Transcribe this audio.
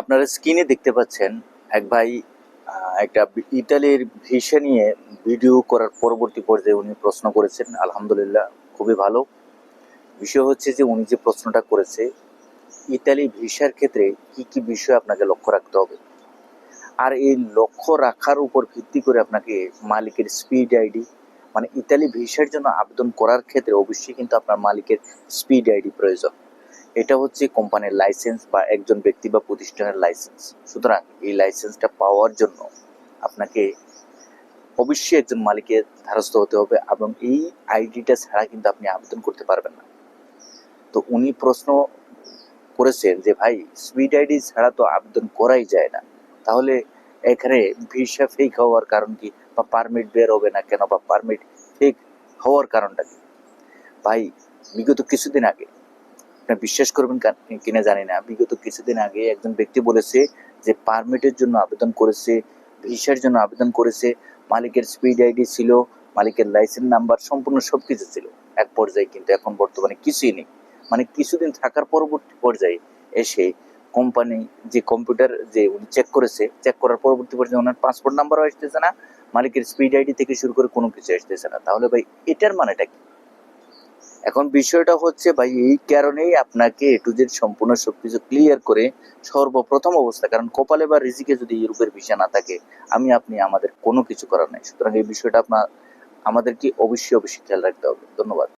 আপনারা স্ক্রিনে দেখতে পাচ্ছেন এক ভাই একটা ইতালির ভিসা নিয়ে ভিডিও করার পরবর্তী পর্যায়ে উনি প্রশ্ন করেছেন। আলহামদুলিল্লাহ, খুবই ভালো। বিষয় হচ্ছে যে উনি যে প্রশ্নটা করেছে, ইতালি ভিসার ক্ষেত্রে কি কি বিষয় আপনাকে লক্ষ্য রাখতে হবে? আর এই লক্ষ্য রাখার উপর ভিত্তি করে আপনাকে মালিকের স্পিড আইডি মানে ইতালি ভিসার জন্য আবেদন করার ক্ষেত্রে অবশ্যই কিন্তু আপনার মালিকের স্পিড আইডি প্রয়োজন। এটা হচ্ছে কোম্পানির লাইসেন্স বা একজন ব্যক্তি বা প্রতিষ্ঠানের লাইসেন্স সুতরাং এই লাইসেন্সটা পাওয়ার জন্য আপনাকে অবশ্যই একজন মালিকের ধারস্থ হতে হবে এবং এই আইডিটা ছাড়া কিন্তু আপনি আবেদন করতে পারবেন না। তো উনি প্রশ্ন করেছেন যে, ভাই স্পিড আইডি ছাড়া তো আবেদন করাই যায় না। তাহলে এখানে ভিসা ফেক হওয়ার কারণ কি? বা পারমিট বের হবে না কেন? বা পারমিট ফেক হওয়ার কারণটা কি? ভাই, বিগত কিছুদিন আগে আপনি বিশ্বাস করবেন কিনা জানি না। বিগত কিছুদিন আগে একজন ব্যক্তি বলেছে যে পারমিটের জন্য আবেদন করেছে ভিসার জন্য আবেদন করেছে। মালিকের স্পিড আইডি ছিল, মালিকের লাইসেন্স নাম্বার সম্পূর্ণ সব কিছু ছিল। এক পর্যায়ে কিন্তু এখন বর্তমানে কিছুই নেই। মানে কিছুদিন থাকার পরবর্তী পর্যায়ে এসে কোম্পানি যে কম্পিউটার যে উনি চেক করেছে চেক করার পরবর্তী পর্যায়ে ওনার পাসপোর্ট নাম্বারও আসতেছে না, মালিকের স্পিড আইডি থেকে শুরু করে কোনো কিছু আসতেছে না। তাহলে ভাই এটার মানেটা কি? এখন বিষয়টা হচ্ছে ভাই, এই কারণেই আপনাকে এ টু জেড সম্পূর্ণ সবকিছু ক্লিয়ার করে সর্বপ্রথম অবস্থা, কারণ কপালে বা রিজিকে যদি ইউরোপের ভিসা না থাকে, আমি, আপনি, আমাদের কোনো কিছু করার নাই। সুতরাং এই বিষয়টা আপনার, আমাদেরকে অবশ্যই অবশ্যই খেয়াল রাখতে হবে। ধন্যবাদ।